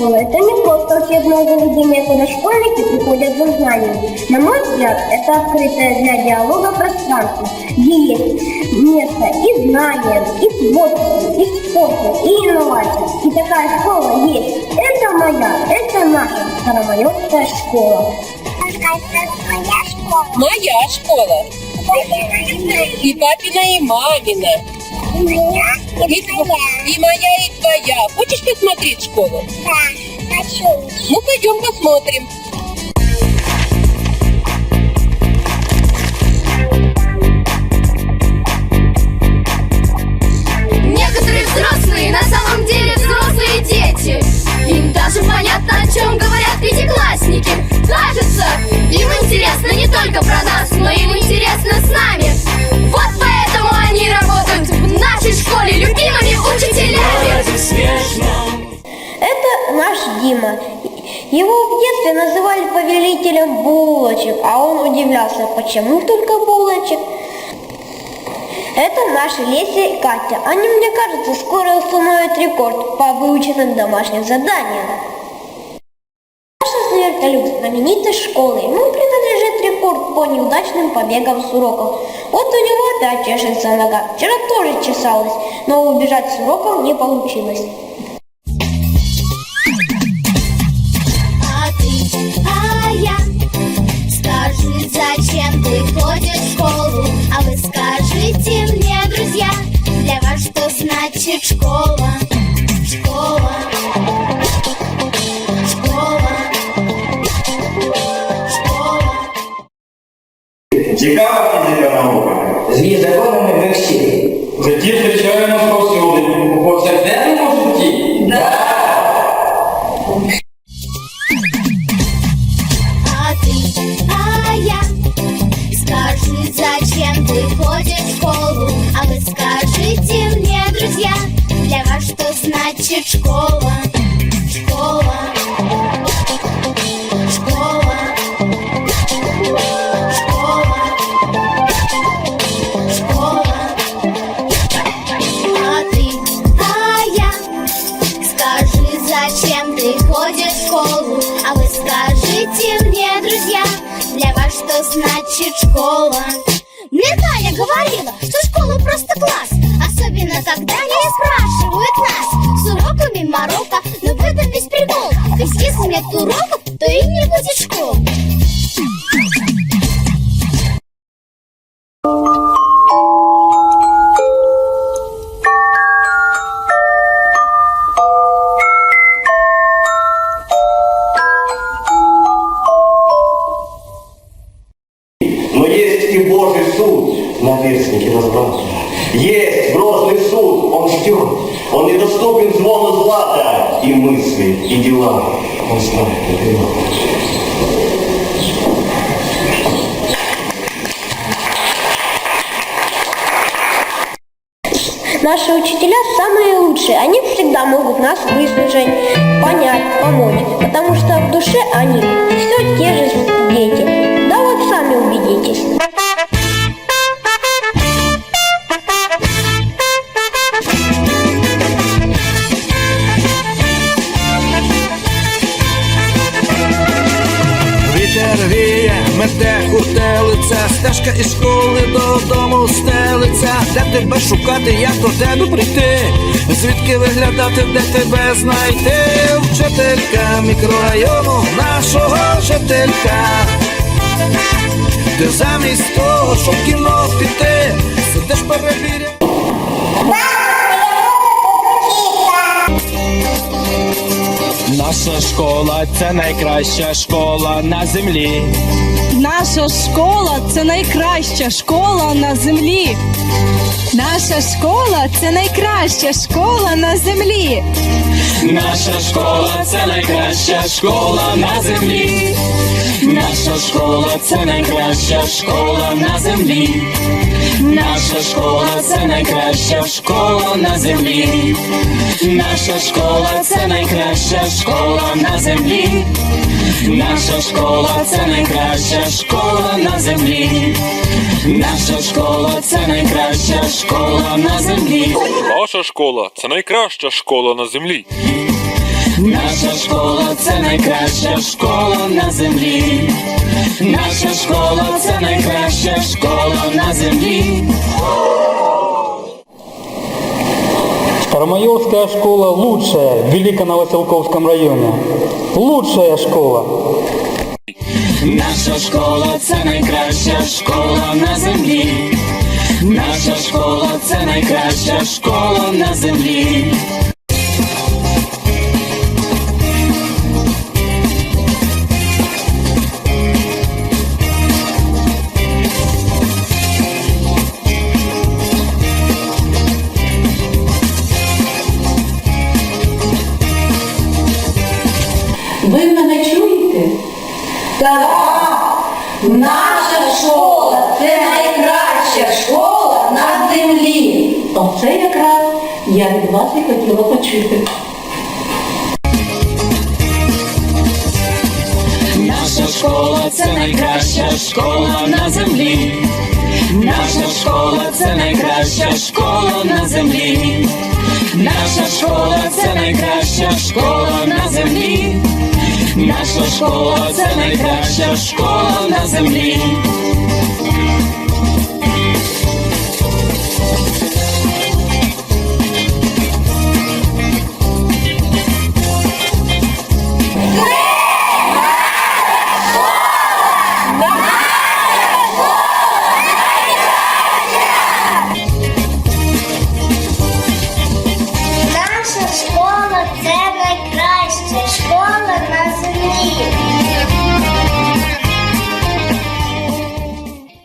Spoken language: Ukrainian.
Школа. Это не просто учебное заведение, куда школьники приходят за знаниями. На мой взгляд, это открытое для диалога пространство, где есть место и знаниям, и творчеству, и спорту, и инновациям. И такая школа есть. Это моя, это наша Старомайорская школа. Моя школа. Моя школа. И папина, и мамина. И Моя И, и моя, и твоя. Хочешь посмотреть школу? Да, хочу. Ну, пойдем посмотрим. Повелителем булочек, а он удивлялся, почему только булочек. Это наши Леся и Катя. Они, мне кажется, скоро установят рекорд по выученным домашним заданиям. Наша Зверь знаменитой школы. Ему принадлежит рекорд по неудачным побегам с уроков. Вот у него опять чешется нога. Вчера тоже чесалась, но убежать с уроков не получилось. Школа? Школа Школа Школа Цікава фізика наука. З її законами ми всі. Житті звичайно повсюди. У значит школа? Школа Школа Школа Школа А ты, а я Скажи, зачем ты ходишь в школу? А вы скажите мне, друзья, для вас что значит школа? Мне говорила, что школа просто класс Особенно когда не спрашивают нас С Марокко, но в этом весь прикол Ведь если нет уроков, то и не будет школы Но есть и Божий суд, наверстники разбрасывают. Есть грозный суд, он ждет. Он недоступен звону злата. И мысли, и дела. Он знает это знает. Наши учителя самые лучшие. Они всегда могут нас выслушать, понять, помочь. Потому что в душе они все те же дети. Да вот сами убедитесь. Стежка із школи додому стелиться, де тебе шукати, як до тебе прийти, звідки виглядати, де тебе знайти, вчителька мікрорайону нашого жителька. Ти замість того, щоб кіно піти, сидиш перебіря. Наша школа це найкраща школа на землі. Наша школа це найкраща школа на землі. Наша школа це найкраща школа на землі. Наша школа це найкраща школа на землі. Наша школа це найкраща школа на землі. Наша школа це найкраща школа на землі. Наша школа це найкраща школа на землі. Наша школа це найкраща школа на землі. Наша школа це найкраща школа на землі. Наша школа це найкраща школа на землі. Наша школа це найкраща школа на землі. Школа це найкраща школа на землі. Старомайорская школа лучшая в Великоновоселковском районе. Лучшая школа. Наша школа це найкраща школа на землі. Наша школа це найкраща школа на землі. Ви мене чуєте? Так, наша школа це найкраща школа на землі. Оце якраз я від вас і хотіла почути. Наша школа це найкраща школа на землі. Наша школа це найкраща школа на землі. Наша школа це найкраща школа на землі. Наша школа це найкраща школа на землі.